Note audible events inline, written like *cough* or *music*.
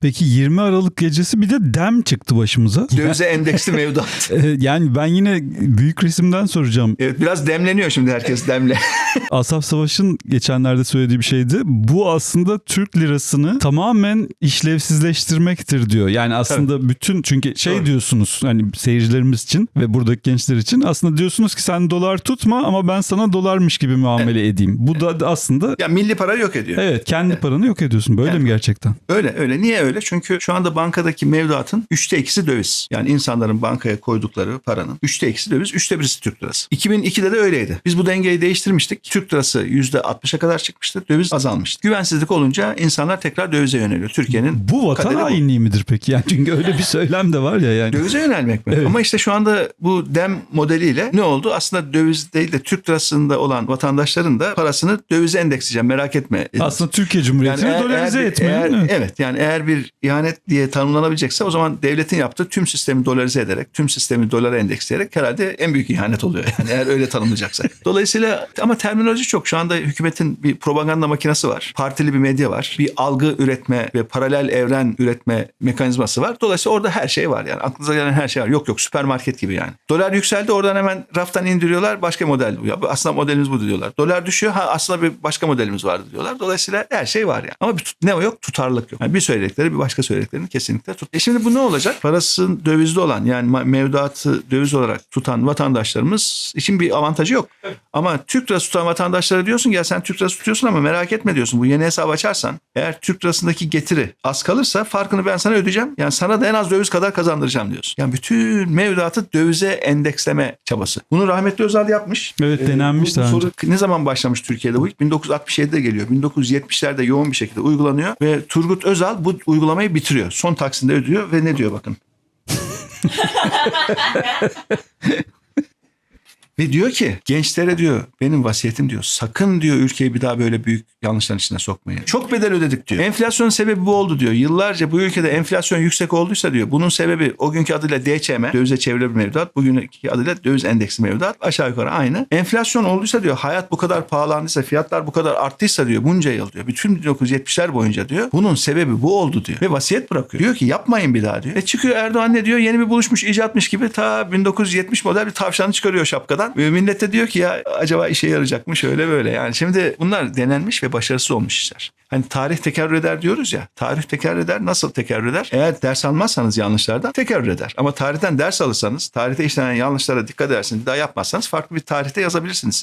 Peki 20 Aralık gecesi bir de dem çıktı başımıza. Dövize endeksli mevduat. *laughs* Ee, yani ben yine büyük resimden soracağım. Evet biraz demleniyor şimdi herkes demle. *laughs* Asaf Savaş'ın geçenlerde söylediği bir şeydi. Bu aslında Türk lirasını tamamen işlevsizleştirmektir diyor. Yani aslında bütün çünkü şey Doğru. diyorsunuz hani seyircilerimiz için ve buradaki gençler için aslında diyorsunuz ki sen dolar tutma ama ben sana dolarmış gibi muamele edeyim. Bu da aslında ya milli para yok ediyor. evet kendi paranı yok ediyorsun. Böyle Evet. mi gerçekten? Öyle öyle. Niye öyle? Çünkü şu anda bankadaki mevduatın üçte ikisi döviz. Yani insanların bankaya koydukları paranın üçte ikisi döviz, üçte birisi Türk lirası. 2002'de de öyleydi. Biz bu dengeyi değiştirmiştik. Türk lirası yüzde 60'a kadar çıkmıştı. Döviz azalmıştı. Güvensizlik olunca insanlar tekrar dövize yöneliyor. Türkiye'nin Bu vatan hainliği midir peki? Yani çünkü öyle bir söylem de var ya yani. Dövize yönelmek mi? Evet. Ama işte şu anda bu dem modeliyle ne oldu? Aslında döviz değil de Türk lirasında olan vatandaşların da parasını dövize endeksleyeceğim merak etme. Aslında Türkiye Cumhuriyeti'ni eğer- dolarize etmiyor. eğer- mi? Evet yani eğer bir ihanet diye tanımlanabilecekse o zaman devletin yaptığı tüm sistemi dolarize ederek, tüm sistemi dolara endeksleyerek herhalde en büyük ihanet oluyor. Yani eğer öyle tanımlayacaksa. *laughs* Dolayısıyla ama terminoloji çok. Şu anda hükümetin bir propaganda makinesi var. Partili bir medya var. Bir algı üretme ve paralel evren üretme mekanizması var. Dolayısıyla orada her şey var yani. Aklınıza gelen her şey var. Yok yok süpermarket gibi yani. Dolar yükseldi oradan hemen raftan indiriyorlar. Başka model. Ya, aslında modelimiz bu diyorlar. Dolar düşüyor. Ha aslında bir başka modelimiz vardı diyorlar. Dolayısıyla her şey var yani. Ama bir tut- ne yok? Tutarlılık yok. Yani bir söyledikleri bir başka söylediklerini kesinlikle tut. E şimdi bu ne olacak? Parası dövizli olan yani mevduatı döviz olarak tutan vatandaşlarımız için bir avantajı yok. Ama Türk lirası tutan vatandaşlara diyorsun ki ya sen Türk lirası tutuyorsun ama merak etme diyorsun. Bu yeni hesap açarsan eğer Türk lirasındaki getiri az kalırsa farkını ben sana ödeyeceğim. Yani sana da en az döviz kadar kazandıracağım diyorsun. Yani bütün mevduatı dövize endeksleme çabası. Bunu rahmetli Özal yapmış. Evet, denenmiş bu, bu daha soru ne zaman başlamış Türkiye'de bu? ilk? 1967'de geliyor. 1970'lerde yoğun bir şekilde uygulanıyor ve Turgut Özal bu uygulamayı bitiriyor. Son taksinde ödüyor ve ne diyor bakın. *laughs* Ve diyor ki gençlere diyor benim vasiyetim diyor sakın diyor ülkeyi bir daha böyle büyük yanlışların içine sokmayın. Çok bedel ödedik diyor. Enflasyonun sebebi bu oldu diyor. Yıllarca bu ülkede enflasyon yüksek olduysa diyor bunun sebebi o günkü adıyla DÇM dövize çevre bir mevduat bugünkü adıyla döviz endeksli mevduat aşağı yukarı aynı. Enflasyon olduysa diyor hayat bu kadar pahalandıysa fiyatlar bu kadar arttıysa diyor bunca yıl diyor. Bütün 1970'ler boyunca diyor bunun sebebi bu oldu diyor. Ve vasiyet bırakıyor. Diyor ki yapmayın bir daha diyor. E çıkıyor Erdoğan ne diyor? Yeni bir buluşmuş icatmış gibi ta 1970 model bir tavşanı çıkarıyor şapkadan. Ve millet diyor ki ya acaba işe yarayacak mı şöyle böyle. Yani şimdi bunlar denenmiş ve başarısız olmuş işler. Hani tarih tekerrür eder diyoruz ya. Tarih tekerrür eder. Nasıl tekerrür eder? Eğer ders almazsanız yanlışlardan tekerrür eder. Ama tarihten ders alırsanız, tarihte işlenen yanlışlara dikkat edersiniz, daha yapmazsanız farklı bir tarihte yazabilirsiniz.